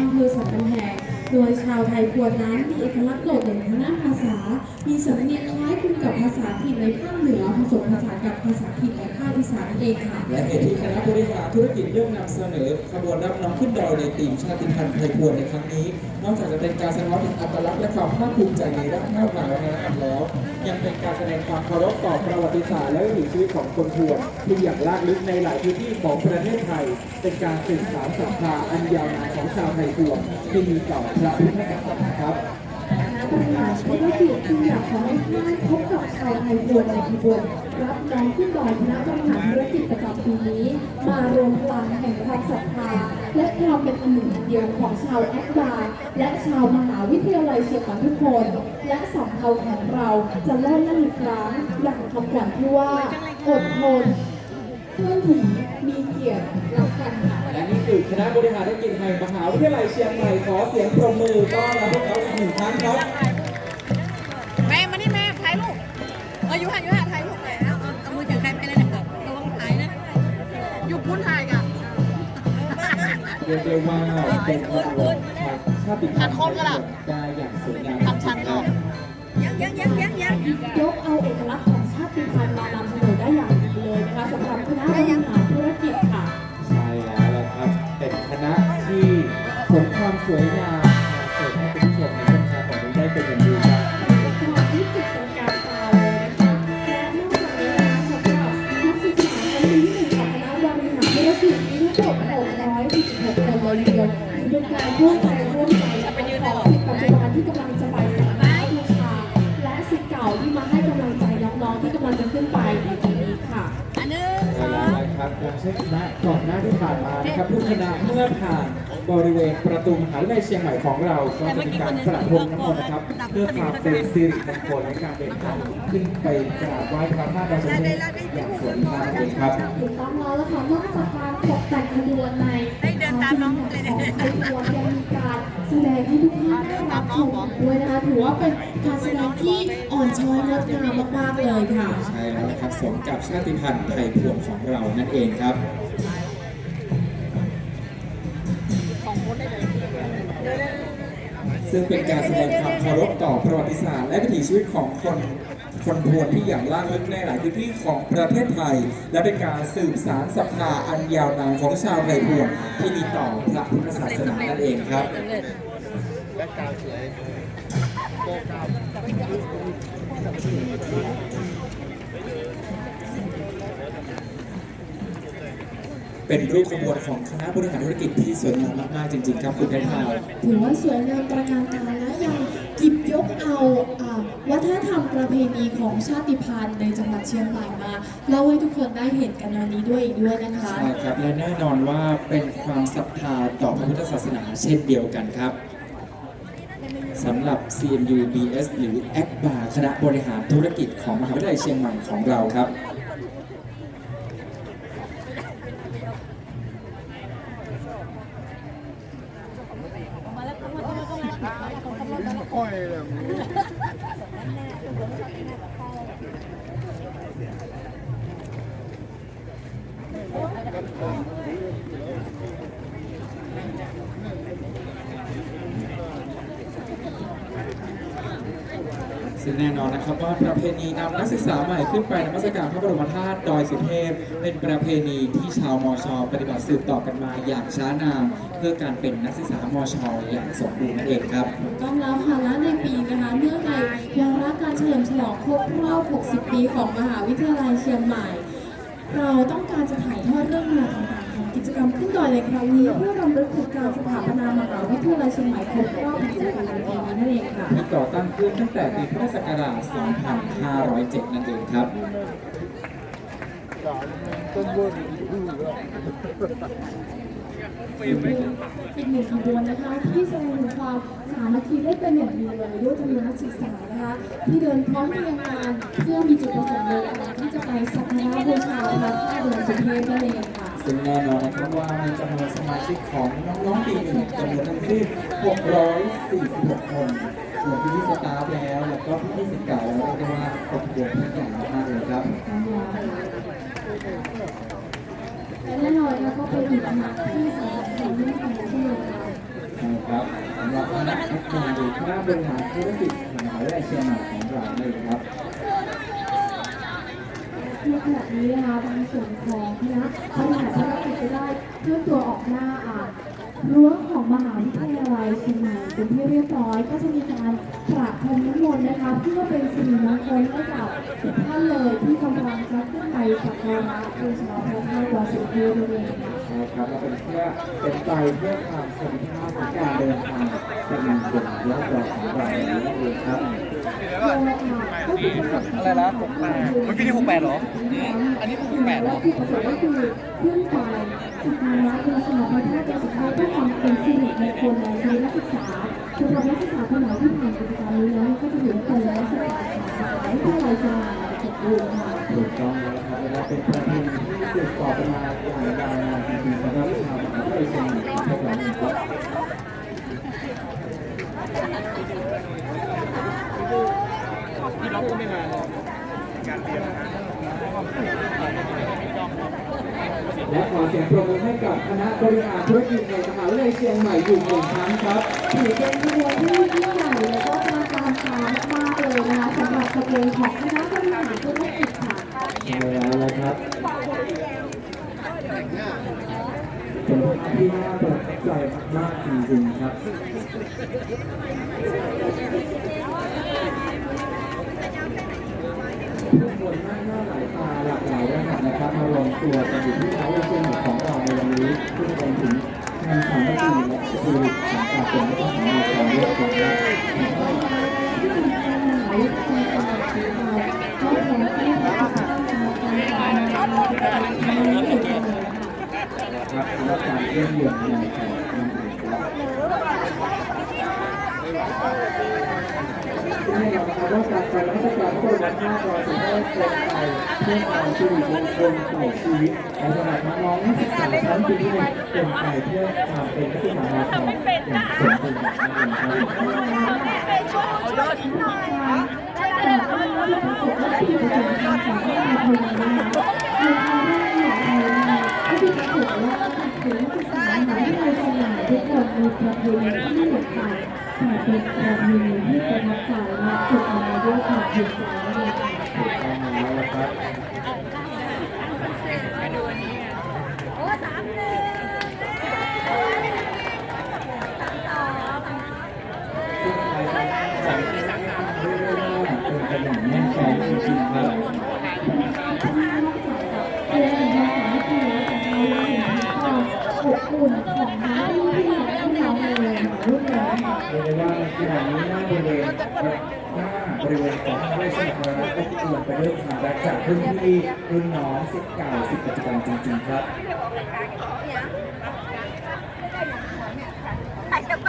อำเภอสันกำแพง โดยชาวไทยพวนนั้นมีเอกลักษณ์โดดเด่นทางด้านภาษา มีสำเนียงคล้ายคลึงกับภาษาถิ่นในภาคเหนือผสมผสานกับภาษาถิ่นในภาคอีสานนั่นเองค่ะ และเหตุที่คณะบริหารธุรกิจเลือกนำเสนอขบวนรับน้องขึ้นดอยในทีมชาติพันธุ์ไทยพวนในครั้งนี้ นอกจากจะเป็นการแสดงถึงอัตลักษณ์และความภาคภูมิใจในด้านข้าวหลามวัฒนธรรมแล้ว ยังเป็นการแสดงความเคารพต่อประวัติศาสตร์และวิถีชีวิตของคนพวนที่อย่างลากลึกในหลายพื้นที่ของประเทศไทย เป็นการสืบสานศรัทธาอันยาวนานของชาวไทยพวนที่มีต่อระพุทธศาสนาครับคณะบริหาธุรกิจจึงอยากขอให้ท่านพบกับชาวไทยพวนในขบวนรับน้องขึ้นดอยคณะบริหารธุรกิจประจำปีนี้ มารวมพลังแห่งความศรัทธาและความเป็นอันหนึ่งอันเดียวของชาวแอดบาร์และชาวมหาวิทยาลัยเชียงใหม่ทุกคน และสำเภาของเราจะเล่านั่นอีกครั้งอย่างคำขวัญที่ว่าอดทนเพื่อนถึงมีเกียรติ รักกันค่ะและนี่คือคณะบริหารธุรกิจแห่งมหาวิทยาลัยเชียงใหม่ขอเสียงปรบมือต้อนรับพวกเขาอีกหนึ่งครั้งครับแม่มานี่แม่ถ่ายรูปเอออยู่ห่างอยู่ห่างถ่ายรูปเลยเอาเอาเอามือจับใครไปเลยนะครับระวังถ่ายนะอยู่พุ้นถ่ายกันเรียกได้ว่าเป็นขบวนทางชาติพันธุ์ได้อย่าง วามสวยงามมาเสิร์ฟให้คุณผู้ชมในช่วงเช้าของนี้ได้เป็นอย่างดีครับความที่ติดเป็นการตาเลยนะคะและนอกจากนี้นะคะสำหรับนักศึกษาปีที่หนึ่งของคณะบริหารธุรกิจมีทั้งหมด646คนเลยทีเดียวเป็นการร่วมใจร่วมใจของสิทธิ์ปัจจุบันที่กำลังจะไปสัมภาษณ์วิชาและสิทธิ์เก่าที่มาให้กำลังใจน้องๆที่กำลังจะขึ้นไปในปีนี้ค่ะอันหนึ่งสใช่อแล้วงนะครับอย่างเช่นคณะก่อนหน้าที่ผ่านมานะครับทุกคณะเมื่อผ่าน บริเวณประตูมหาวิทยาลัยเชียงใหม่ของเรา ก็จะมีการประพรมน้ำมนต์นะครับ เพื่อความเป็นสิริมงคลในการเดินทางขึ้นไปกราบไหว้พระธาตุดอยสุเทพอย่างสวยงามเลยครับถูกต้องแล้วล่ะค่ะนอกจากการตกแต่งขบวนในให้เดินตามน้องเลยเนี่ยไทยพวนยังมีการแสดงให้ทุกท่านได้รับชมด้วยนะคะถือว่าเป็นการแสดงที่อ่อนช้อยงดงามมากๆเลยค่ะ ใช่แล้วนะครับสมกับชาติพันธุ์ไทยพวนของเรานั่นเองครับ ซึ่งเป็นการแสดงความเคารพต่อประวัติศาสตร์และวิถีชีวิตของคนคนพวนที่อย่างล่าลึกในหลายพื้นที่ของประเทศไทย และเป็นการสืบสารศรัทธาอันยาวนานของชาวไทยพวนที่มีต่อพระพุทธศาสนานั่นเองครับสำเร็จ เป็นรูปขบวนของคณะบริหารธุรกิจที่สวยงามมากๆจริงๆครับคุณไทยทาวถือว่าสวยงามตระการตาและยังหยิบยกเอาอ่าวัฒนธรรมประเพณีของชาติพันธุ์ในจังหวัดเชียงใหม่มาเล่าให้ทุกคนได้เห็นกันวันนี้ด้วยอีกด้วยนะคะใช่ครับและแน่นอนว่าเป็นความศรัทธาต่อพระพุทธศาสนาเช่นเดียวกันครับสำหรับ CMU BS หรือ a c b a คณะบริหารธุรกิจของมหาวิทยาลัยเชียงใหม่ของเราครับ ซึ่งแน่นอนนะครับว่าประเพณีนำนักศึกษาใหม่ขึ้นไปนมัสการพระบรมธาตุดอยสุเทพ เป็นประเพณีที่ชาวมชปฏิบัติสืบต่อกันมาอย่างช้านานเพื่อการเป็นนักศึกษามชอย่างสมบูรณ์นั่นเองครับต้องแล้วค่ะและในปีนะคะเนื่องในวาระการเฉลิมฉลองครบรอบ 60 ปีของมหาวิทยาลัยเชียงใหม่ เราต้องการจะถ่ายทอดเรื่องราวต่างๆของกิจกรรมขึ้นดอยในครั้งนี้ เพื่อรำลึกถึงการสถาปนามหาวิทยาลัยเชียงใหม่ครบรอบ60ปีในปีนี้นั่นเองค่ะที่ก่อตั้งขึ้นตั้งแต่ปีพุทธศักราช 2507 นั่นเองครับอี กหนึ่งขบวนนะคะที่แสดงถึงความสามัคคีได้เป็นอย่างดีเลยด้วยจำนวนนักศึกษานะคะที่เดินพร้อมเพรียงกันเพื่อมีจุดประสงค์เดียวกันที่จะไปสักการะบูชาพระธาตุดอยสุเทพนั่นเองค่ะซึ่งแน่นอนนะครับว่าจำนวนสมาชิกของน้องๆปีหนึ่งจำนวนทั้งสิ้น646 คนส่วนที่ที่สตาฟแล้ว แล้วก็พี่ที่สิทธิ์เก่าเรียกได้ว่าครบวทุกอย่างมากๆเลยครับ และแน่นอนนะก็เป็นอีกหนึ่งที่สำคัญในเรื่องของที่เราครับสำหรับคณะทุกคนหรือคณะบริหารธุรกิจมหาวิทยาลัยเชียงใหม่ของเราเลยครับในขณะนี้นะคะบางส่วนของคณะบริหารธุรกิจก็ได้เคลื่อนตัวออกหน้าอ่า รั้วของมหาวิทยาลัยเชียงใหม่เป็นที่เรียบร้อย ก็จะมีการประพรมน้ำมนต์นะคะเพื่อเป็นสิริมงคลให้กับทุกท่านเลยที่กำลังจะขึ้นไปสักการะบูชาพระธาตุวาสุเทพนั่นเองค่ะ ครับเราเป็นเพื่อเป็นไปเพื่อความสมภาพในการเดินทางไปยังจุดยอดดอยของเรานนี้เองครับอะไรนะหกแปดเมื่อกี้นี่หกแปดเหรอ อันนี้หกแปดเหรอที่ประสบก็คือขึ้นไปสักการะบูชาพระธาตุสุเทพเพื่อความเป็นสิริมงคลในชีวิตนักศึกษาสำหรับนักศึกษาคนไหนที่ผ่านกิจกรรมนี้แล้วก็จะถือว่าเป็นนักศึกษาของมหาวิทยาลัยเชียงหม่เจ็ด ปีค่ะถูกต้องแล้วครับและเป็นประเพณีที่สืบต่อกันมาอย่างยาวนานจริงๆสำหรับชาวมหาวิทยาลัยเชียงใหม่ของพวกเราครับและขอเสียงปรบมือให้กับคณะบริหารธุรกิจในมหาวิทยาลัยเชียงใหม่อยู่หนึ่งครั้งครับถือเป็นขบวนที่ยิ่งใหญ่และก็ทางการตามากเลยนะคะ สำหรับขบนของคณะบริหารธุรกิจค่ะใช่แล้วนะครับ เป็นภาพที่น่าประทับใจมากจริงๆครับผู้คนมากหน้าหลายตาหลากหลายระดับนะครับมารวมตัวกันอยู่ที่เท้าเชียงใหม่ของเราในวันนี้ซึ่งเป็นถึงงานสามัคคีและสปิริตของการเป็นนักศึกษาความร่วมกันครับ ที่มีการหมายในการประกาศของเราก็พร้อมที่จะทำการทำงานในการทำงานในการ ครับ และการเยี่ยมเยือนในแต่ละนั่นเองครับให้เรานะครับว่าการไปรัชการพระบรมราชวาทเป็นไปเพื่อความสิริมงคลต่อชีวิตและสำหรับน้องนักศึกษาชั้นปีที่หนึ่งเป็นไปเพื่อความเป็นนักศึกษามาทองอย่างสมบูรณ์แบบนั่นเองครับ ประเพณีที่เหมือนกันแต่เป็นประเพณีที่ประทับใจและจดมาด้วยความภูมิใจเองค่ะถูกต้องแล้วนะครับซึ่งภายในสังเกตเรียเป็นอย่างแน่นแฟ้นจริงๆครับ ได้ว่าขณะนี้หน้าบริเวณหน้าบริเวณของห้วยสมุทรปราการก็เกิดไปด้วยความรักจากรุ่นพี่รุ่นน้องสิทธิ์เก่าสิทธิ์ปัจจุบันจริงๆครับไปจะไป